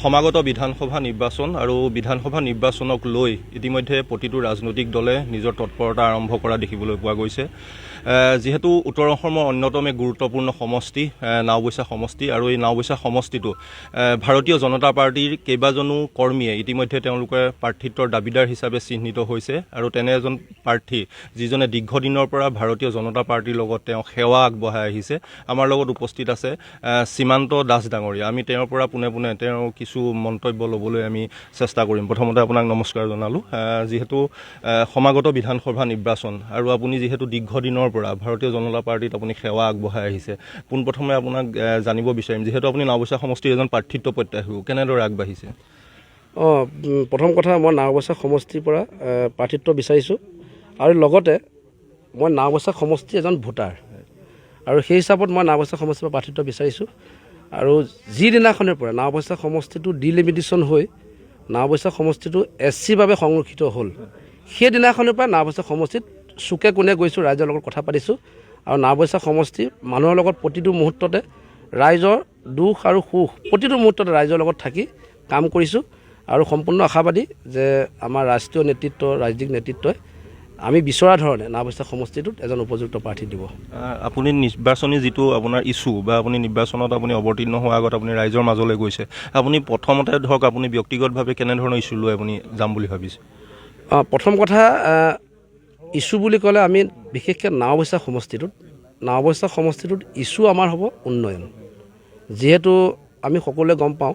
সমাগত বিধানসভা নিৰ্বাচন আৰু বিধানসভা নিৰ্বাচনক লৈ ইতিমধ্যে প্ৰতিটো ৰাজনৈতিক দলে নিজৰ তৎপৰতা আৰম্ভ কৰা দেখিবলৈ পোৱা গৈছে। যিহেতু উত্তৰ অসমৰ অন্যতম এক গুৰুত্বপূৰ্ণ সমষ্টি নাওবৈচা সমষ্টি আৰু এই নাওবৈচা সমষ্টিটো ভাৰতীয় জনতা পাৰ্টীৰ কেইবাজনো কৰ্মীয়ে ইতিমধ্যে তেওঁলোকে প্ৰাৰ্থিত্বৰ দাবীদাৰ হিচাপে চিহ্নিত হৈছে আৰু তেনে এজন প্ৰাৰ্থী যিজনে দীৰ্ঘদিনৰ পৰা ভাৰতীয় জনতা পাৰ্টীৰ লগত তেওঁ সেৱা আগবঢ়াই আহিছে আমাৰ লগত উপস্থিত আছে সীমান্ত দাস ডাঙৰীয়া। আমি তেওঁৰ পৰা পোনে পোনে তেওঁৰ কিছু মন্তব্য ল'বলৈ আমি চেষ্টা কৰিম। প্ৰথমতে আপোনাক নমস্কাৰ জনালোঁ। যিহেতু সমাগত বিধানসভা নিৰ্বাচন আৰু আপুনি যিহেতু দীৰ্ঘদিনৰ পৰা। ভাৰতীয় জনতা পাৰ্টীত আপুনি সেৱা আগবঢ়াই আহিছে। পোনপ্ৰথমে আপোনাক জানিব বিচাৰিম, যিহেতু আপুনি নাওবৈচা সমষ্টিৰ এজন প্ৰাৰ্থিত্ব প্ৰত্যাশী কেনেদৰে আগবাঢ়িছে? অঁ প্ৰথম কথা মই নাওবৈচা সমষ্টিৰ পৰা প্ৰাৰ্থিত্ব বিচাৰিছোঁ। আৰু লগতে মই নাওবৈচা সমষ্টিৰ এজন ভোটাৰ। আৰু সেই হিচাপত মই নাওবৈচা সমষ্টিৰ পৰা প্ৰাৰ্থিত্ব বিচাৰিছোঁ। আৰু যিদিনাখনৰ পৰা নাওবৈচা সমষ্টিটো ডিলিমিটেশ্যন হৈ নাওবৈচা সমষ্টিটো এছ চিৰ বাবে সংৰক্ষিত হ'ল, সেইদিনাখনৰ পৰা নাওবৈচা সমষ্টিত চুকে কোণে গৈছোঁ ৰাইজৰ লগত কথা পাতিছোঁ। আৰু নাওবৈচা সমষ্টি মানুহৰ লগত প্ৰতিটো মুহূৰ্ততে ৰাইজৰ দুখ আৰু সুখ প্ৰতিটো মুহূৰ্ততে ৰাইজৰ লগত থাকি কাম কৰিছোঁ। আৰু সম্পূৰ্ণ আশাবাদী যে আমাৰ ৰাষ্ট্ৰীয় নেতৃত্ব ৰাজ্যিক নেতৃত্বই আমি বিচৰা ধৰণে নাওবৈচা সমষ্টিটোত এজন উপযুক্ত প্ৰাৰ্থী দিব। আপুনি নিৰ্বাচনী যিটো আপোনাৰ ইছ্যু বা আপুনি নিৰ্বাচনত আপুনি অৱতীৰ্ণ হোৱাৰ আগত আপুনি ৰাইজৰ মাজলৈ গৈছে আপুনি প্ৰথমতে ধৰক আপুনি ব্যক্তিগতভাৱে কেনেধৰণৰ ইছ্যু লৈ আপুনি যাম বুলি ভাবিছে? প্ৰথম কথা ইছ্যু বুলি ক'লে আমি বিশেষকৈ নাওবৈচা সমষ্টিটোত নাওবৈচা সমষ্টিটোত ইছ্যু আমাৰ হ'ব উন্নয়ন। যিহেতু আমি সকলোৱে গম পাওঁ,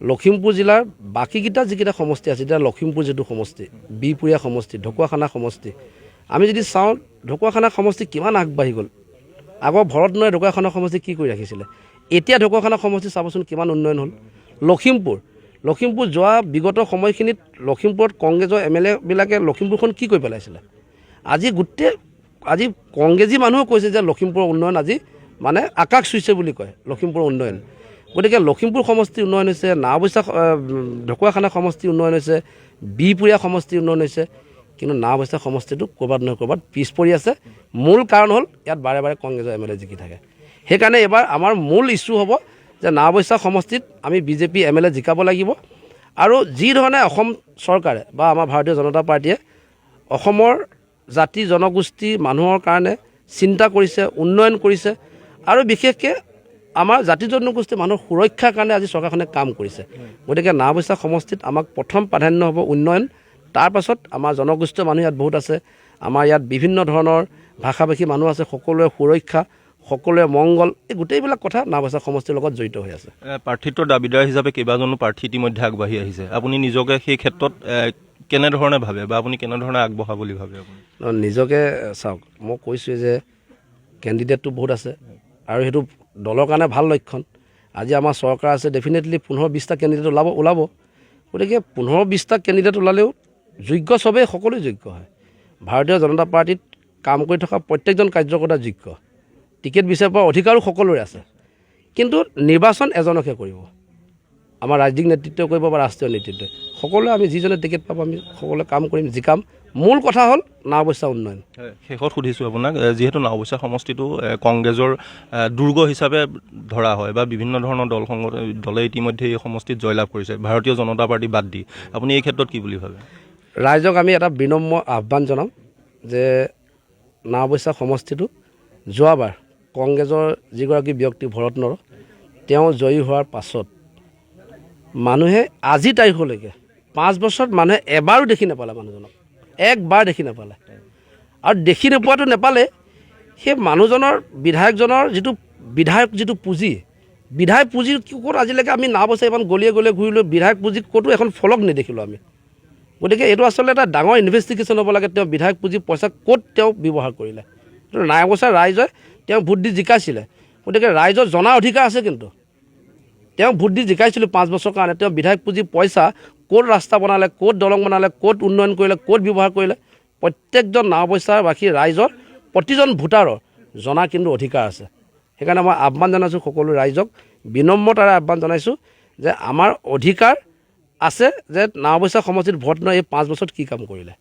লখিমপুৰ জিলাৰ বাকীকেইটা যিকেইটা সমষ্টি আছে, এতিয়া লখিমপুৰ যিটো সমষ্টি, বিহপুৰীয়া সমষ্টি, ঢকুৱাখানা সমষ্টি, আমি যদি চাওঁ, ঢকুৱাখানা সমষ্টি কিমান আগবাঢ়ি গ'ল। আগৰ ভৰতনৈ ঢকুৱাখানা সমষ্টি কি কৰি ৰাখিছিলে। এতিয়া ঢকুৱাখানা সমষ্টি চাবচোন কিমান উন্নয়ন হ'ল। লখিমপুৰ লখিমপুৰ যোৱা বিগত সময়খিনিত লখিমপুৰত কংগ্ৰেছৰ এম এল এবিলাকে লখিমপুৰখন কি কৰি পেলাইছিলে? আজি গোটেই, আজি কংগ্ৰেছী মানুহেও কৈছে যে লখিমপুৰৰ উন্নয়ন আজি মানে আকাশ চুইছে বুলি কয় লখিমপুৰৰ উন্নয়ন। গতিকে লখিমপুৰ সমষ্টি উন্নয়ন হৈছে, নাওবৈচা ঢকুৱাখানা সমষ্টি উন্নয়ন হৈছে, বিহপুৰীয়া সমষ্টি উন্নয়ন হৈছে, কিন্তু নাওবৈচা সমষ্টিটো ক'ৰবাত নহয় ক'ৰবাত পিছ পৰি আছে। মূল কাৰণ হ'ল ইয়াত বাৰে বাৰে কংগ্ৰেছৰ এম এল এ জিকি থাকে। সেইকাৰণে এইবাৰ আমাৰ মূল ইছ্যু হ'ব যে নাওবৈচা সমষ্টিত আমি বিজেপি এম এল এ জিকাব লাগিব। আৰু যি ধৰণে অসম চৰকাৰে বা আমাৰ ভাৰতীয় জনতা পাৰ্টীয়ে অসমৰ জাতি জনগোষ্ঠী মানুহৰ কাৰণে চিন্তা কৰিছে, উন্নয়ন কৰিছে আৰু বিশেষকৈ আমাৰ জাতি জনগোষ্ঠীৰ মানুহৰ সুৰক্ষাৰ কাৰণে আজি চৰকাৰখনে কাম কৰিছে। গতিকে নাওবৈচা সমষ্টিত আমাক প্ৰথম প্ৰাধান্য হ'ব উন্নয়ন। তাৰ পাছত আমাৰ জনগোষ্ঠীয় মানুহ ইয়াত বহুত আছে। আমাৰ ইয়াত বিভিন্ন ধৰণৰ ভাষা ভাষী মানুহ আছে সকলোৰে সুৰক্ষা সকলোৰে মংগল, এই গোটেইবিলাক কথা নাওবৈচা সমষ্টিৰ লগত জড়িত হৈ আছে। প্ৰাৰ্থিত্বৰ দাবীদাৰ হিচাপে কেইবাজনো প্ৰাৰ্থী ইতিমধ্যে আগবাঢ়ি আহিছে। আপুনি নিজকে সেই ক্ষেত্ৰত কেনেধৰণে ভাবে বা আপুনি কেনেধৰণে আগবঢ়া বুলি ভাবে আপুনি? নিজকে চাওক, মই কৈছোঁৱে যে কেণ্ডিডেটটো বহুত আছে আৰু সেইটো দলৰ কাৰণে ভালো লক্ষণ। আজি আমাৰ চৰকাৰ আছে ডেফিনেটলি পোন্ধৰ বিছটা কেণ্ডিডেট ওলাব ওলাব। গতিকে পোন্ধৰ বিছটা কেণ্ডিডেট ওলালেও যোগ্য চবেই, সকলোৱে যোগ্য হয়। ভাৰতীয় জনতা পাৰ্টীত কাম কৰি থকা প্ৰত্যেকজন কাৰ্যকৰ্তা যোগ্য। টিকেট বিচাৰি পোৱাৰ অধিকাৰো সকলোৰে আছে। কিন্তু নিৰ্বাচন এজনকহে কৰিব। আমাৰ ৰাজ্যিক নেতৃত্বই কৰিব বা ৰাষ্ট্ৰীয় নেতৃত্বই সকলোৱে আমি যিজনে টিকেট পাব আমি সকলোৱে কাম কৰিম জিকাম মূল কথা হ'ল নাওবৈচা উন্নয়ন। শেষত সুধিছোঁ আপোনাক যিহেতু নাওবৈচা সমষ্টিটো কংগ্ৰেছৰ দুৰ্গ হিচাপে ধৰা হয় বা বিভিন্ন ধৰণৰ দল সংগঠ দলে ইতিমধ্যে এই সমষ্টিত জয়লাভ কৰিছে ভাৰতীয় জনতা পাৰ্টি বাদ দি আপুনি এই ক্ষেত্ৰত কি বুলি ভাবে? ৰাইজক আমি এটা বিনম্ৰ আহ্বান জনাম যে নাওবৈচা সমষ্টিটো যোৱাবাৰ কংগ্ৰেছৰ যিগৰাকী ব্যক্তি ভৰত নৰ তেওঁ জয়ী হোৱাৰ পাছত মানুহে আজি তাৰিখলৈকে পাঁচ বছৰত মানুহে এবাৰো দেখি নাপালে মানুহজনক। একবাৰ দেখি নাপালে। আৰু দেখি নোপোৱাটো নেপালে, সেই মানুহজনৰ, বিধায়কজনৰ যিটো, বিধায়ক যিটো পুঁজি, বিধায়ক পুঁজি ক'ত আজিলৈকে আমি নাওবৈচা ইমান গলিয়ে গলিয়ে ঘূৰিলোঁ, বিধায়ক পুঁজি ক'তো এখন ফলক নেদেখিলোঁ আমি। গতিকে এইটো আচলতে এটা ডাঙৰ ইনভেষ্টিগেশ্যন হ'ব লাগে, তেওঁ বিধায়ক পুঁজি পইচা ক'ত তেওঁ ব্যৱহাৰ কৰিলে। এইটো নাওবৈচাৰ ৰাইজে তেওঁ ভোট দি জিকাইছিলে। গতিকে ৰাইজৰ জনা অধিকাৰ আছে কিন্তু। তেওঁ ভোট দি জিকাইছিলোঁ পাঁচ বছৰৰ কাৰণে। তেওঁ বিধায়ক পুঁজি, পইচা, ক'ত ৰাস্তা বনালে, ক'ত দলং বনালে, ক'ত উন্নয়ন কৰিলে, ক'ত ব্যৱহাৰ কৰিলে, প্ৰত্যেকজন নাওবৈচাবাসী ৰাইজৰ প্ৰতিজন ভোটাৰৰ জনা কিন্তু অধিকাৰ আছে। সেইকাৰণে মই আহ্বান জনাইছোঁ সকলো ৰাইজক, বিনম্ৰতাৰে আহ্বান জনাইছোঁ যে আমাৰ অধিকাৰ আছে যে নাওবৈচা সমষ্টিত ভোট নয় এই পাঁচ বছৰত কি কাম কৰিলে।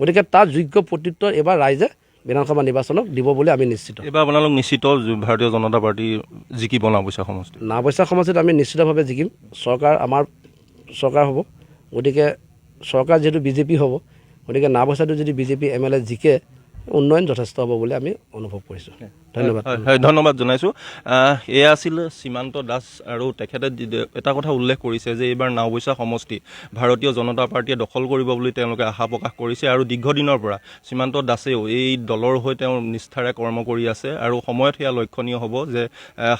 গতিকে তাৰ যোগ্য প্ৰত্যুত্তৰ এইবাৰ ৰাইজে বিধানসভা নিৰ্বাচনক দিব বুলি আমি নিশ্চিত। এইবাৰ আপোনালোক নিশ্চিত ভাৰতীয় জনতা পাৰ্টি জিকিব নাওবৈচা সমষ্টি? নাওবৈচা সমষ্টিত আমি নিশ্চিতভাৱে জিকিম। চৰকাৰ আমাৰ চৰকাৰ হ'ব। গতিকে চৰকাৰ যিহেতু বিজেপি হ'ব গতিকে নাওবৈচাটো যদি বিজেপি এম এল এ জিকে উন্নয়ন যথেষ্ট হ'ব বুলি আমি অনুভৱ কৰিছোঁ। ধন্যবাদ। হয় ধন্যবাদ জনাইছোঁ। এয়া আছিল সীমান্ত দাস আৰু তেখেতে এটা কথা উল্লেখ কৰিছে যে এইবাৰ নাওবৈচা সমষ্টি ভাৰতীয় জনতা পাৰ্টীয়ে দখল কৰিব বুলি তেওঁলোকে আশা প্ৰকাশ কৰিছে আৰু দীৰ্ঘদিনৰ পৰা সীমান্ত দাসেও এই দলৰ হৈ তেওঁ নিষ্ঠাৰে কৰ্ম কৰি আছে আৰু সময়ত সেয়া লক্ষণীয় হ'ব যে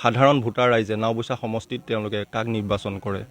সাধাৰণ ভোটাৰ ৰাইজে নাওবৈচা সমষ্টিত তেওঁলোকে কাক নিৰ্বাচন কৰে।